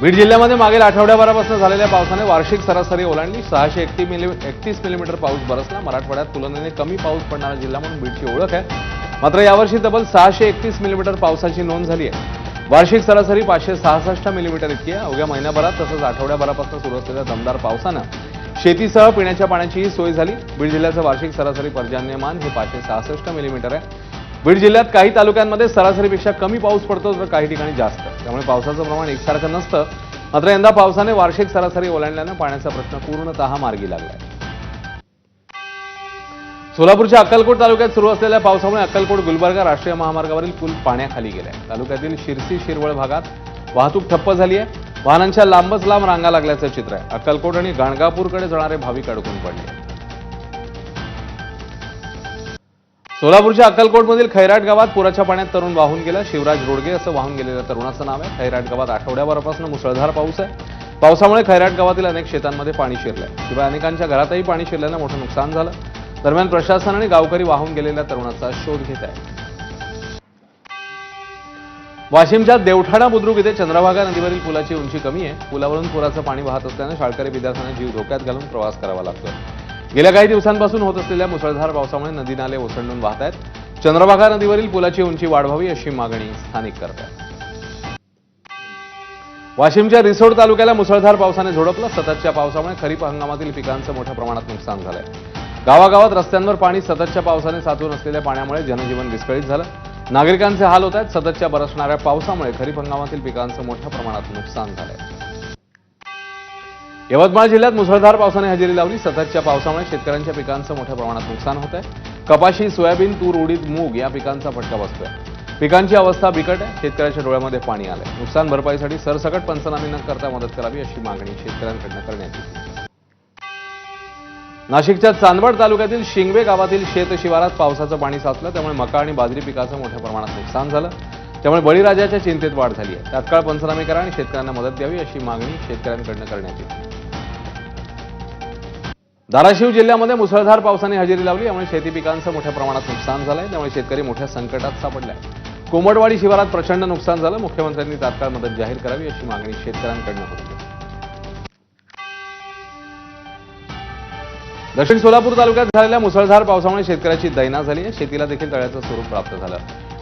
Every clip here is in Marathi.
बीड जिल्ह्यामध्ये मागील आठवड्याभरापासून झालेल्या पावसाने वार्षिक सरासरी ओलांडली. सहाशे एकतीस मिली एकतीस मिलीमीटर पाऊस बरसला. मराठवाड्यात तुलनेने कमी पाऊस पडणारा जिल्हा म्हणून बीडची ओळख आहे. मात्र यावर्षी तब्बल सहाशे एकतीस मिलीमीटर पावसाची नोंद झाली आहे. वार्षिक सरासरी पाचशे सहासष्ट मिलीमीटर इतकी आहे. अवघ्या महिन्याभरात तसंच आठवड्याभरापासून सुरू असलेल्या दमदार पावसानं शेतीसह पिण्याच्या पाण्याचीही सोय झाली. बीड जिल्ह्याचं वार्षिक सरासरी पर्जन्यमान हे पाचशे सहासष्ट मिलीमीटर आहे. बीड जिल्ह्यात काही तालुक्यांमध्ये सरासरीपेक्षा कमी पाऊस पडतो तर काही ठिकाणी जास्त. त्यामुळे पावसाचं प्रमाण एकसारखं नसतं. मात्र यंदा पावसाने वार्षिक सरासरी ओलांडल्यानं पाण्याचा प्रश्न पूर्णतः मार्गी लागलाय. सोलापूरच्या अक्कलकोट तालुक्यात सुरू असलेल्या पावसामुळे अक्कलकोट गुलबर्गा राष्ट्रीय महामार्गावरील पूल पाण्याखाली गेलाय. तालुक्यातील शिरसी शिरवळ भागात वाहतूक ठप्प झाली आहे वाहनांच्या लांबच लांब रांगा लागल्याचं चित्र आहे. अक्कलकोट आणि गाणगापूरकडे जाणारे भाविक अडकून पडले. सोलापूरच्या अक्कलकोटमधील खैराट गावात पुराच्या पाण्यात तरुण वाहून गेला. शिवराज रोडगे असं वाहून गेलेल्या तरुणाचं नाव आहे. खैराट गावात आठवड्याभरापासून मुसळधार पाऊस आहे. पावसामुळे खैराट गावातील अनेक शेतांमध्ये पाणी शिरलंय. शिवाय अनेकांच्या घरातही पाणी शिरल्यानं मोठं नुकसान झालं. दरम्यान प्रशासन आणि गावकरी वाहून गेलेल्या तरुणाचा शोध घेत आहे वाशिमच्या देवठाणा बुद्रुक इथे चंद्रभागा नदीवरील पुलाची उंची कमी आहे. पुलावरून पुराचं पाणी वाहत असल्यानं शाळकरी विद्यार्थ्यांना जीव धोक्यात घालून प्रवास करावा लागतोय. गेल्या काही दिवसांपासून होत असलेल्या मुसळधार पावसामुळे नदी नाले ओसंडून वाहत आहेत चंद्रभागा नदीवरील पुलाची उंची वाढवावी अशी मागणी स्थानिक करत आहेत वाशिमच्या रिसोड तालुक्याला मुसळधार पावसाने झोडपलं. सततच्या पावसामुळे खरीप हंगामातील पिकांचं मोठ्या प्रमाणात नुकसान झालंय. गावागावात रस्त्यांवर पाणी सततच्या पावसाने साचून असलेल्या पाण्यामुळे जनजीवन विस्कळीत झालं. नागरिकांचे हाल होत आहेत सततच्या बरसणाऱ्या पावसामुळे खरीप हंगामातील पिकांचं मोठ्या प्रमाणात नुकसान झालंय. यवतमाळ जिल्ह्यात मुसळधार पावसाने हजेरी लावली. सततच्या पावसामुळे शेतकऱ्यांच्या पिकांचं मोठ्या प्रमाणात नुकसान होत आहे कपाशी सोयाबीन तूर उडीद मूग या पिकांचा फटका बसतोय. पिकांची अवस्था बिकट आहे. शेतकऱ्याच्या डोळ्यामध्ये पाणी आलंय. नुकसान भरपाईसाठी सरसकट पंचनामे न करता मदत करावी अशी मागणी शेतकऱ्यांकडनं करण्यात येते नाशिकच्या चांदवड तालुक्यातील शिंगवे गावातील शेत शिवारात पावसाचं पाणी साचलं. त्यामुळे मका आणि बाजरी पिकाचं मोठ्या प्रमाणात नुकसान झालं. त्यामुळे बळीराजाच्या चिंतेत वाढ झाली आहे. तात्काळ पंचनामे करा आणि शेतकऱ्यांना मदत द्यावी अशी मागणी शेतकऱ्यांकडनं करण्यात येते धाराशिव जिल्ह्यामध्ये मुसळधार पावसाने हजेरी लावली. यामुळे शेती पिकांचं मोठ्या प्रमाणात नुकसान झालंय. त्यामुळे शेतकरी मोठ्या संकटात सापडलाय. कोमटवाडी शिवारात प्रचंड नुकसान झालं. मुख्यमंत्र्यांनी तात्काळ मदत जाहीर करावी अशी मागणी शेतकऱ्यांकडनं होती. दक्षिण सोलापूर तालुक्यात झालेल्या मुसळधार पावसामुळे शेतकऱ्याची दैना झाली आहे. शेतीला देखील तळ्याचं स्वरूप प्राप्त झालं.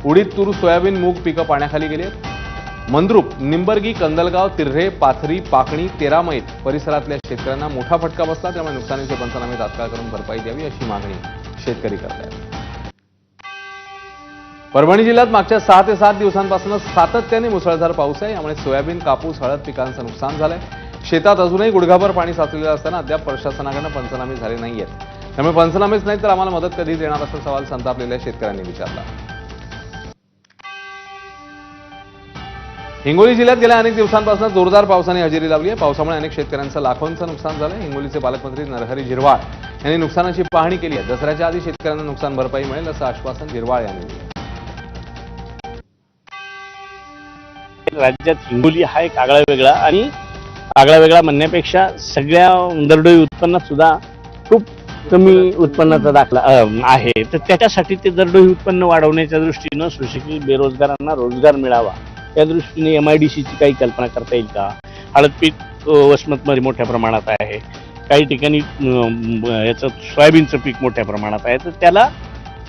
उडीद तूर सोयाबीन मूग पिकं पाण्याखाली गेली आहेत. मंद्रुप निंबर्गी कंदलगाव तिर्हे पाथरी पाकणी तेरामैत परिसरातल्या शेतकऱ्यांना मोठा फटका बसला. त्यामुळे नुकसानीचे पंचनामे तात्काळ करून भरपाई द्यावी अशी मागणी शेतकरी करत आहेत परभणी जिल्ह्यात मागच्या सहा ते सात दिवसांपासून सातत्याने मुसळधार पाऊस आहे. यामुळे सोयाबीन कापूस हळद पिकांचं नुकसान झालंय. शेतात अजूनही गुडघाभर पाणी साचलेलं असताना अद्याप प्रशासनाकडनं पंचनामे झाले नाहीयेत. त्यामुळे पंचनामेच नाही तर आम्हाला मदत कधी देणार असा सवाल संतापलेल्या शेतकऱ्यांनी विचारला. हिंगोली जिल्ह्यात गेल्या अनेक दिवसांपासून जोरदार पावसाने हजेरी लावली आहे. पावसामुळे अनेक शेतकऱ्यांचं लाखोंचं नुकसान झालं हिंगोलीचे पालकमंत्री नरहरी झिरवाळ यांनी नुकसानाची पाहणी केली आहे. दसऱ्याच्या आधी शेतकऱ्यांना नुकसान भरपाई मिळेल असं आश्वासन झिरवाळ यांनी दिलं. राज्यात हिंगोली हा एक आगळा वेगळा आणि आगळा वेगळा म्हणण्यापेक्षा सगळ्या दरडोई उत्पन्नात सुद्धा खूप कमी उत्पन्नाचा दाखला आहे. तर त्याच्यासाठी ते दरडोई उत्पन्न वाढवण्याच्या दृष्टीनं सुशिक्षित बेरोजगारांना रोजगार मिळावा. या दृष्टीने एम आय डी सीची काही कल्पना करता येईल का हळद पीक वसमतमध्ये मोठ्या प्रमाणात आहे काही ठिकाणी याचं सोयाबीनचं पीक मोठ्या प्रमाणात आहे तर त्याला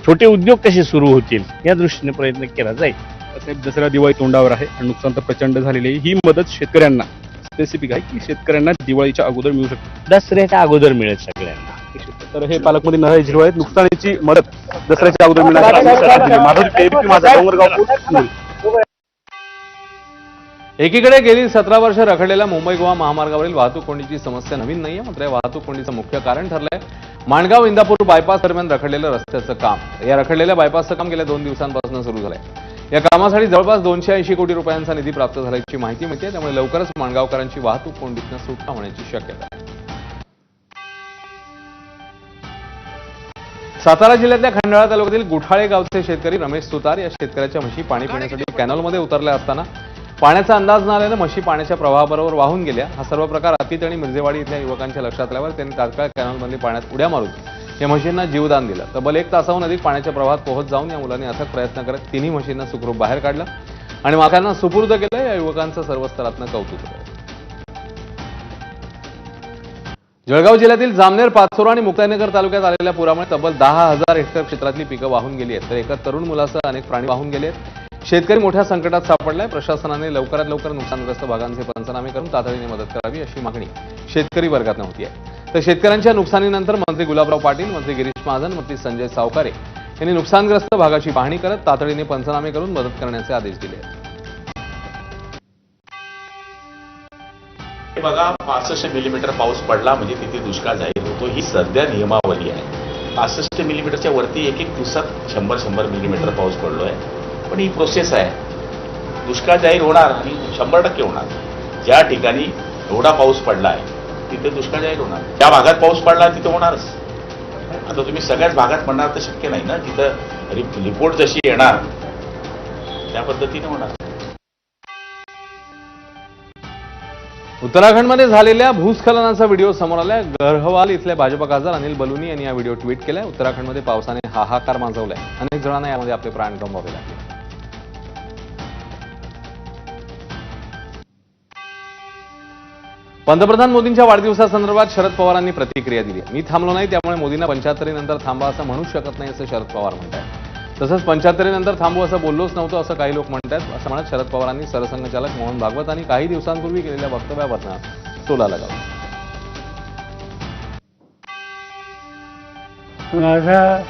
छोटे उद्योग कसे सुरू होतील या दृष्टीने प्रयत्न केला जाईल साहेब दसरा दिवाळी तोंडावर आहे आणि नुकसान तर प्रचंड झालेले आहे ही मदत शेतकऱ्यांना स्पेसिफिक आहे की शेतकऱ्यांना दिवाळीच्या अगोदर मिळू शकते दसऱ्याच्या अगोदर मिळेल सगळ्यांना तर हे पालकमंत्री नरहरी झिरवाळ आहेत नुकसानीची मदत दसऱ्याच्या अगोदर मिळणार एकीकडे गेली सतरा वर्ष रखडलेल्या मुंबई गोवा महामार्गावरील वाहतूक कोंडीची समस्या नवीन नाहीये मात्र या वाहतूक कोंडीचं मुख्य कारण ठरलंय. माणगाव इंदापूर बायपास दरम्यान रखडलेलं रस्त्याचं काम. या रखडलेल्या बायपासचं काम गेल्या दोन दिवसांपासून सुरू झालंय. या कामासाठी जवळपास दोनशे ऐंशी कोटी रुपयांचा निधी प्राप्त झाल्याची माहिती मिळते त्यामुळे लवकरच माणगावकरांची वाहतूक कोंडीतनं सुटका होण्याची शक्यता आहे. सातारा जिल्ह्यातल्या खंडाळा तालुक्यातील गुठाळे गावचे शेतकरी रमेश सुतार या शेतकऱ्याच्या म्हशी पाणी पिण्यासाठी कॅनॉलमध्ये उतरल्या असताना पाण्याचा अंदाज न आल्यानं म्हशी पाण्याच्या प्रवाहाबरोबर वाहून गेल्या. हा सर्व प्रकार अतित आणि मिरजेवाडी इथल्या युवकांच्या लक्षात आल्यावर त्यांनी तात्काळ कॅनॉलमध्ये पाण्यात उड्या मारून या म्हशींना जीवदान दिलं. तब्बल एक तासाहून अधिक पाण्याच्या प्रवाहात पोहोच जाऊन या मुलांनी अथक प्रयत्न करत तिन्ही म्हशींना सुखरूप बाहेर काढलं आणि माकांना सुपूर्द केलं. या युवकांचं सर्व स्तरातनं कौतुक जळगाव जिल्ह्यातील जामनेर पाचोरा आणि मुक्ताईनगर तालुक्यात आलेल्या पुरामुळे तब्बल दहा हजार हेक्टर क्षेत्रातली पिकं वाहून गेली आहेत. तर एका तरुण मुलासह अनेक प्राणी वाहून गेले आहेत. शेतकरी मोठ्या संकटात सापडलाय. प्रशासनाने लवकरात लवकर नुकसानग्रस्त भागांचे पंचनामे करून तातडीने मदत करावी अशी मागणी शेतकरी वर्गातनं होती आहे तर शेतकऱ्यांच्या नुकसानीनंतर मंत्री गुलाबराव पाटील मंत्री गिरीश महाजन मंत्री संजय सावकारे यांनी नुकसानग्रस्त भागाची पाहणी करत तातडीने पंचनामे करून मदत करण्याचे आदेश दिले. आहेत बघा पासष्ट मिलीमीटर पाऊस पडला म्हणजे तिथे दुष्काळ जाहीर होतो. ही सध्या नियमावली आहे. पासष्ट मिलीमीटरच्या वरती एक एक दिवसात शंभर शंभर मिलीमीटर पाऊस पडलो आहे पण ही प्रोसेस आहे. दुष्काळ जाहीर होणार आणि शंभर टक्के होणार. ज्या ठिकाणी एवढा पाऊस पडला आहे तिथे दुष्काळ जाहीर होणार. ज्या भागात पाऊस पडला तिथे होणारच. आता तुम्ही सगळ्याच भागात पडणार तर शक्य नाही ना? तिथं रि- रिपोर्ट जशी येणार त्या पद्धतीने होणार. उत्तराखंडमध्ये झालेल्या भूस्खलनाचा व्हिडिओ समोर आलाय. गरहवाल इथले भाजप खासदार अनिल बलुनी यांनी हा व्हिडिओ ट्विट केलाय. उत्तराखंडमध्ये पावसाने हाहाकार माजवलाय. अनेक जणांना यामध्ये आपले प्राण गमवावे लागले. पंतप्रधान मोदींच्या वाढदिवसासंदर्भात शरद पवारांनी प्रतिक्रिया दिली. मी थांबलो नाही त्यामुळे मोदींना पंच्याहत्तरीनंतर थांबा असं म्हणू शकत नाही असं शरद पवार म्हणतात तसंच पंच्याहत्तरीनंतर थांबू असं बोललोच नव्हतं असं काही लोक म्हणतात असं म्हणत शरद पवारांनी सरसंघचालक मोहन भागवत आणि काही दिवसांपूर्वी केलेल्या वक्तव्यावरनं टोला लगावला. माझा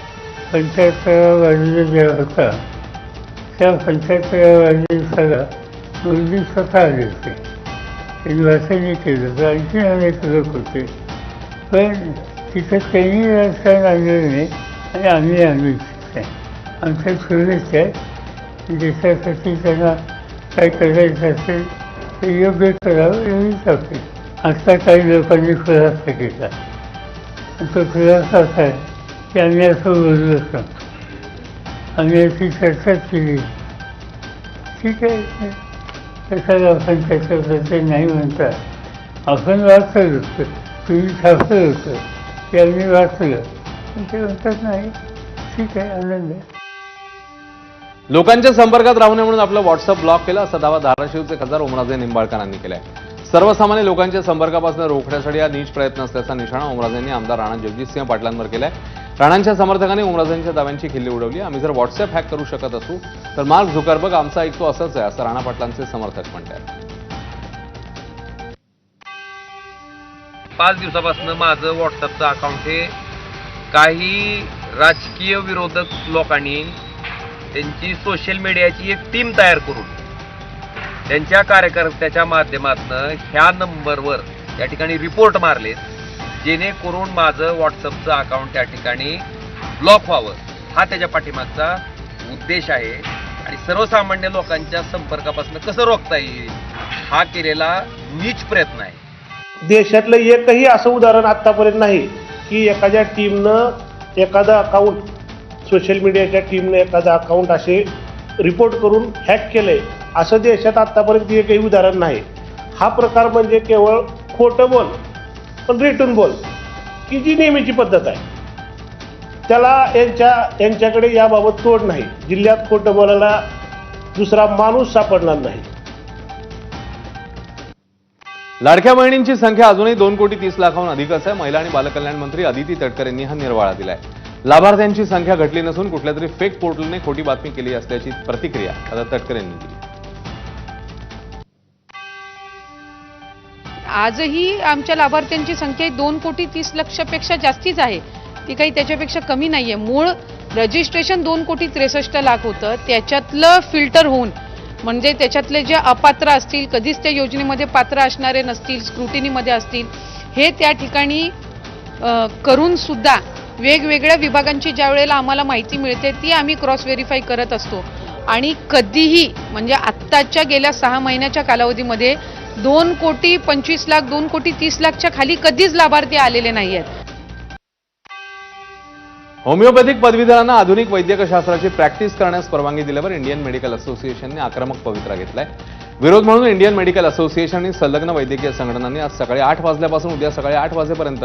पंच्याहत्तरावा वाढदिवस जे होता. त्या पंच्याहत्तराव्या वाढदिवसाला मुलगी स्वतः आले त्यांनी केलं आणखी अनेक लोक होते पण तिथं त्यांनी राजकारण आणलं नाही आणि आम्ही आणू इच्छित नाही आमच्या सुरळीत आहे देशासाठी त्यांना काय करायचं असेल ते योग्य करावं एवढीच आपली आता काही लोकांनी खुलासा केला तो खुलासा असा आहे की आम्ही असं बोललोच नव्हतो आम्ही याची चर्चा केली ठीक आहे कशाला आपण त्याच्याबद्दल नाही म्हणता आपण वाचलं होतं तुम्ही छापलं होतं ते आम्ही वाचलं पण ते म्हणतात नाही ठीक आहे आनंद आहे लोकांच्या संपर्कात राहू नये म्हणून आपलं व्हॉट्सअप ब्लॉक केलं. असा दावा धाराशिवचे खासदार ओमराजे निंबाळकरांनी केलाय. सर्वसामान्य लोकांच्या संपर्कापासून रोखण्यासाठी हा नीच प्रयत्न असल्याचा निशाणा ओमराजेंनी आमदार राणा जगजितसिंह पाटलांवर केलाय. राणांच्या समर्थकांनी उमराजांच्या दाव्यांची खिल्ली उडवली. आम्ही जर व्हॉट्सअप हॅक करू शकत असू तर मार्क झुकरबर्ग आमचा ऐकतो असंच आहे असं राणा पाटलांचे समर्थक म्हणतात. पाच दिवसापासून माझं व्हॉट्सअपचं अकाउंट हे काही राजकीय विरोधक लोकांनी त्यांची सोशल मीडियाची एक टीम तयार करून त्यांच्या कार्यकर्त्याच्या माध्यमातून ह्या नंबरवर या ठिकाणी रिपोर्ट मारलेत. जेणेकरून माझं व्हॉट्सअपचं अकाउंट त्या ठिकाणी ब्लॉक व्हावं. हा त्याच्या पाठीमागचा उद्देश आहे. आणि सर्वसामान्य लोकांच्या संपर्कापासून कसं रोखता येईल हा केलेला नीच प्रयत्न आहे. देशातलं एकही असं उदाहरण आत्तापर्यंत नाही की एखाद्या टीमनं एखादं अकाउंट सोशल मीडियाच्या टीमनं एखादं अकाउंट असे रिपोर्ट करून हॅक केलंय असं देशात आत्तापर्यंत एकही उदाहरण नाही. हा प्रकार म्हणजे केवळ खोटं बोल. पण रिटून बोल. की जी नेहमीची पद्धत आहे. त्याला यांच्या यांच्याकडे याबाबत तोड नाही. जिल्ह्यात खोटं बोलायला दुसरा माणूस सापडणार नाही. लाडक्या बहिणींची संख्या अजूनही दोन कोटी तीस लाखाहून अधिकच आहे. महिला आणि बालकल्याण मंत्री अदिती तटकर यांनी हा निर्वाळा दिलाय. लाभार्थ्यांची संख्या घटली नसून कुठल्या तरी फेक पोर्टलने खोटी बातमी केली असल्याची प्रतिक्रिया आता तटकर यांनी दिली. आजही आमच्या लाभार्थ्यांची संख्या दोन कोटी तीस लक्षापेक्षा जास्तीच आहे. ती काही त्याच्यापेक्षा कमी नाही आहे मूळ रजिस्ट्रेशन दोन कोटी त्रेसष्ट लाख होतं. त्याच्यातलं फिल्टर होऊन म्हणजे त्याच्यातले जे अपात्र असतील कधीच त्या योजनेमध्ये पात्र असणारे नसतील स्क्रुटिनीमध्ये असतील हे त्या ठिकाणी करून सुद्धा वेगवेगळ्या विभागांची ज्या वेळेला आम्हाला माहिती मिळते ती आम्ही क्रॉस व्हेरीफाय करत असतो. आणि कधीही म्हणजे आत्ताच्या गेल्या सहा महिन्याच्या कालावधीमध्ये दोन कोटी पंचवीस लाख दोन कोटी तीस लाखच्या खाली कधीच लाभार्थी आलेले नाही आहेत. होमिओपॅथिक पदवीधरांना आधुनिक वैद्यकशास्त्राची प्रॅक्टिस करण्यास परवानगी दिल्यावर इंडियन मेडिकल असोसिएशनने आक्रमक पवित्रा घेतलाय. विरोध म्हणून इंडियन मेडिकल असोसिएशन आणि संलग्न वैद्यकीय संघटनांनी आज सकाळी आठ वाजल्यापासून उद्या सकाळी आठ वाजेपर्यंत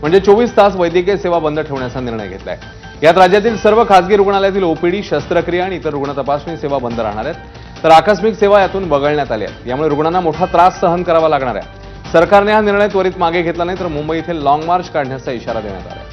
म्हणजे चोवीस तास वैद्यकीय सेवा बंद ठेवण्याचा निर्णय घेतलाय. यात राज्यातील सर्व खासगी रुग्णालयातील ओपीडी शस्त्रक्रिया आणि इतर रुग्ण तपासणी सेवा बंद राहणार आहेत. तर आकस्मिक सेवा यातून वगळण्यात आल्या आहेत यामुळे रुग्णांना मोठा त्रास सहन करावा लागणार आहे. सरकारने हा निर्णय त्वरित मागे घेतला नाही तर मुंबई इथे लाँग मार्च काढण्याचा इशारा देण्यात आला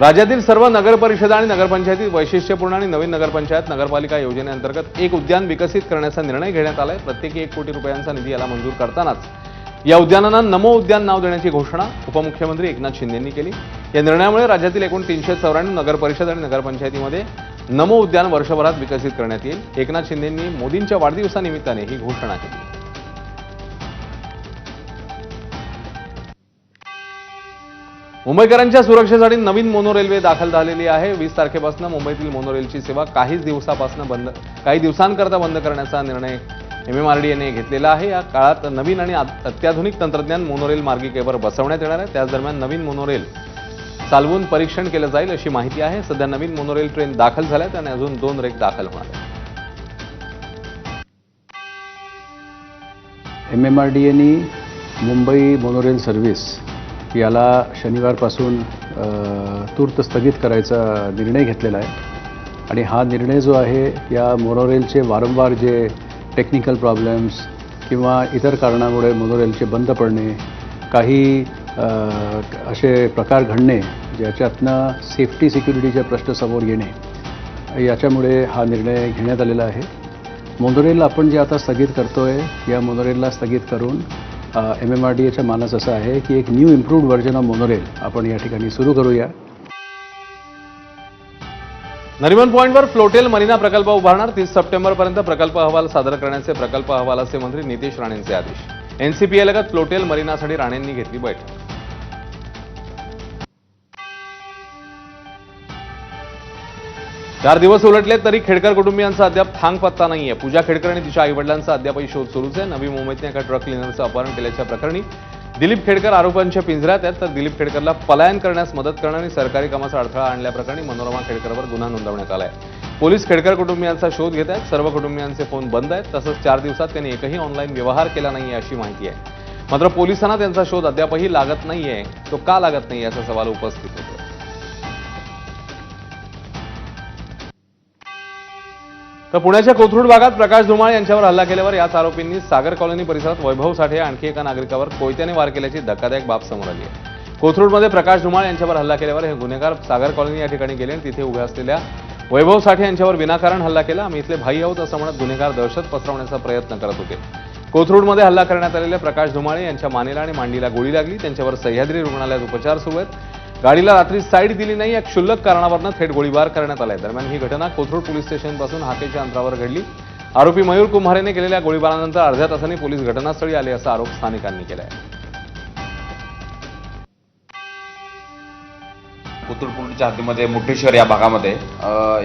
राज्यातील सर्व नगरपरिषदा आणि नगरपंचायतीत वैशिष्ट्यपूर्ण आणि नवीन नगरपंचायत नगरपालिका योजनेअंतर्गत एक उद्यान विकसित करण्याचा निर्णय घेण्यात आलाय. प्रत्येकी एक कोटी रुपयांचा निधी याला मंजूर करतानाच या उद्यानांना नमो उद्यान नाव देण्याची घोषणा उपमुख्यमंत्री एकनाथ शिंदेंनी केली. या निर्णयामुळे राज्यातील एकूण तीनशे चौऱ्याण्णव नगरपरिषद आणि नगरपंचायतीमध्ये नमो उद्यान वर्षभरात विकसित करण्यात येईल. एकनाथ शिंदेंनी मोदींच्या वाढदिवसानिमित्ताने ही घोषणा केली. मुंबईकरांच्या सुरक्षेसाठी नवीन मोनो रेल्वे दाखल झालेली आहे. वीस तारखेपासून मुंबईतील मोनो रेलची सेवा काहीच दिवसापासून बंद काही दिवसांकरता बंद करण्याचा निर्णय एमएमआरडीएने घेतलेला आहे. या काळात नवीन आणि अत्याधुनिक तंत्रज्ञान मोनोरेल मार्गिकेवर बसवण्यात येणार आहे. त्याच दरम्यान नवीन मोनोरेल चालवून परीक्षण केलं जाईल अशी माहिती आहे. सध्या नवीन मोनोरेल ट्रेन दाखल झाल्यात आणि अजून दोन रेक दाखल होणार आहेत. एम एम आर डी एनी मुंबई मोनोरेल सर्व्हिस याला शनिवारपासून तूर्त स्थगित करायचा निर्णय घेतलेला आहे. आणि हा निर्णय जो आहे या मोनोरेलचे वारंवार जे टेक्निकल प्रॉब्लेम्स किंवा इतर कारणामुळे मोनोरेलचे बंद पडणे काही असे प्रकार घडणे ज्याच्यातनं सेफ्टी सिक्युरिटीचे प्रश्न समोर येणे याच्यामुळे हा निर्णय घेण्यात आलेला आहे. मोनोरेल आपण जे आता स्थगित करतोय या मोनोरेलला स्थगित करून एम एम आर डी एच्या मानस असं आहे की एक new improved version of monorail आपण या ठिकाणी सुरू करूया. नरिमन पॉईंटवर फ्लोटेल मरीना प्रकल्प उभारणार. तीस सप्टेंबरपर्यंत प्रकल्प अहवाल सादर करण्याचे प्रकल्प अहवालाचे मंत्री नितेश राणेंचे आदेश. एनसीपीए लगत फ्लोटेल मरीनासाठी राणेंनी घेतली बैठक. चार दिवस उलटले तरी खेडकर कुटुंबियांचा अद्याप थांग पत्ता नाहीये. पूजा खेडकर आणि तिच्या आईवडिलांचा अद्यापही शोध सुरूच आहे. नवी मुंबईतल्या एका ट्रक क्लिनरचं अपहरण केल्याच्या प्रकरणी दिलीप खेडकर आरोपांच्या पिंजऱ्यात आहेत. तर दिलीप खेडकरला पलायन करण्यास मदत करणं आणि सरकारी कामाचा अडथळा आणल्याप्रकरणी मनोरमा खेडकरवर गुन्हा नोंदवण्यात आलाय. पोलीस खेडकर कुटुंबियांचा शोध घेत आहेत. सर्व कुटुंबियांचे फोन बंद आहेत. तसंच चार दिवसात त्यांनी एकही ऑनलाईन व्यवहार केला नाही अशी माहिती आहे. मात्र पोलिसांना त्यांचा शोध अद्यापही लागत नाहीये. तो का लागत नाही याचा सवाल उपस्थित होतो तर पुण्याच्या कोथरूड भागात प्रकाश धुमाळ यांच्यावर हल्ला केल्यावर याच आरोपींनी सागर कॉलनी परिसरात वैभव साठे आणखी एका नागरिकावर कोयत्याने वार केल्याची धक्कादायक बाब समोर आली आहे. कोथरूडमध्ये प्रकाश धुमाळ यांच्यावर हल्ला केल्यावर हे गुन्हेगार सागर कॉलनी या ठिकाणी गेले आणि तिथे उभ्या असलेल्या वैभव साठे यांच्यावर विनाकारण हल्ला केला. आम्ही इथले भाई आहोत असं म्हणत गुन्हेगार दहशत पसरवण्याचा प्रयत्न करत होते. कोथरूडमध्ये हल्ला करण्यात आलेल्या प्रकाश धुमाळे यांच्या मानेला आणि मांडीला गोळी लागली. त्यांच्यावर सह्याद्री रुग्णालयात उपचार सुरू आहेत. गाडीला रात्री साईड दिली नाही या क्षुल्लक कारणावरनं थेट गोळीबार करण्यात आलाय. दरम्यान ही घटना कोथरूड पोलीस स्टेशनपासून हाकेच्या अंतरावर घडली. आरोपी मयूर कुंभारेने केलेल्या गोळीबारानंतर अर्ध्या तासांनी पोलीस घटनास्थळी आले असा आरोप स्थानिकांनी केलाय. कोथरूड हद्दीमध्ये मुठेश्वर या भागामध्ये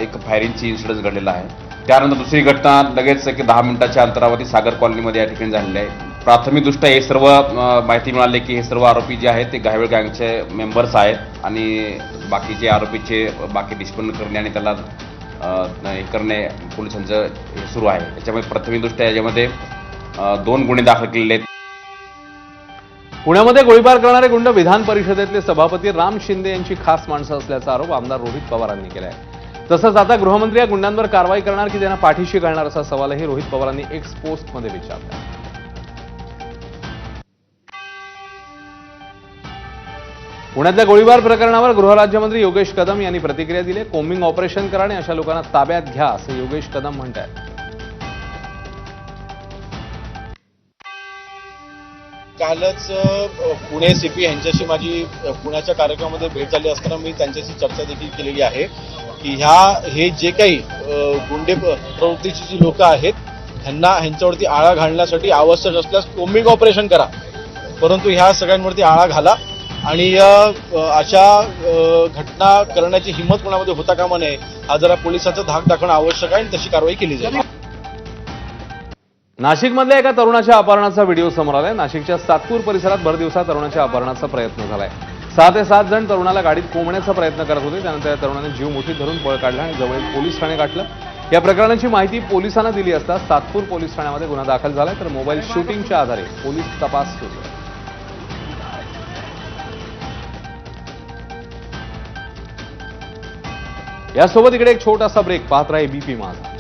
एक फायरिंगची इन्सिडन्स घडलेला आहे. त्यानंतर दुसरी घटना लगेच एक दहा मिनिटाच्या अंतरावरती सागर कॉलनीमध्ये या ठिकाणी झालेली आहे. प्राथमिकदृष्ट्या हे सर्व माहिती मिळाली की हे सर्व आरोपी जे आहेत ते घायवेळ गँगचे मेंबर्स आहेत आणि बाकीचे आरोपीचे बाकी निष्पन्न करणे आणि त्याला हे करणे पोलिसांचं हे सुरू आहे. त्याच्यामुळे प्राथमिकदृष्ट्या याच्यामध्ये दोन गुन्हे दाखल केलेले आहेत. पुण्यामध्ये गोळीबार करणारे गुंड विधान परिषदेतले सभापती राम शिंदे यांची खास माणसं असल्याचा आरोप आमदार रोहित पवारांनी केला आहे तसंच आता गृहमंत्री या गुंडांवर कारवाई करणार की त्यांना पाठीशी घालणार असा सवालही रोहित पवारांनी एक्स पोस्टमध्ये विचारला पुण्यातल्या गोळीबार प्रकरणावर गृहराज्यमंत्री योगेश कदम यांनी प्रतिक्रिया दिली. कोम्बिंग ऑपरेशन करा आणि अशा लोकांना ताब्यात घ्या असं योगेश कदम म्हणतात कालच पुणे सीपी यांच्याशी माझी पुण्याच्या कार्यक्रमामध्ये भेट झाली असताना मी त्यांच्याशी चर्चा देखील केलेली आहे की ह्या हे जे काही गुंडे प्रवृत्तीची जी लोक आहेत ह्यांना ह्यांच्यावरती आळा घालण्यासाठी आवश्यक असल्यास कोम्बिंग ऑपरेशन करा. परंतु ह्या सगळ्यांवरती आळा घाला. आणि या अशा घटना करण्याची हिंमत कोणामध्ये होता कामा नये हा जरा पोलिसांचा धाक दाखवणं आवश्यक आहे आणि तशी कारवाई केली जाईल. नाशिकमधल्या एका तरुणाच्या अपहरणाचा व्हिडिओ समोर आलाय. नाशिकच्या सातपूर परिसरात भर दिवसा तरुणाच्या अपहरणाचा प्रयत्न झालाय. सहा ते सात जण तरुणाला गाडीत कोंबण्याचा प्रयत्न करत होते. त्यानंतर या तरुणाने जीव मुठीत धरून पळ काढला आणि जवळील पोलीस ठाणे गाठलं. या प्रकरणाची माहिती पोलिसांना दिली असता सातपूर पोलीस ठाण्यामध्ये गुन्हा दाखल झालाय. तर मोबाईल शूटिंगच्या आधारे पोलीस तपास सुरू. यासोबत इकडे एक छोटासा ब्रेक पाहत राहा बीपी माझा.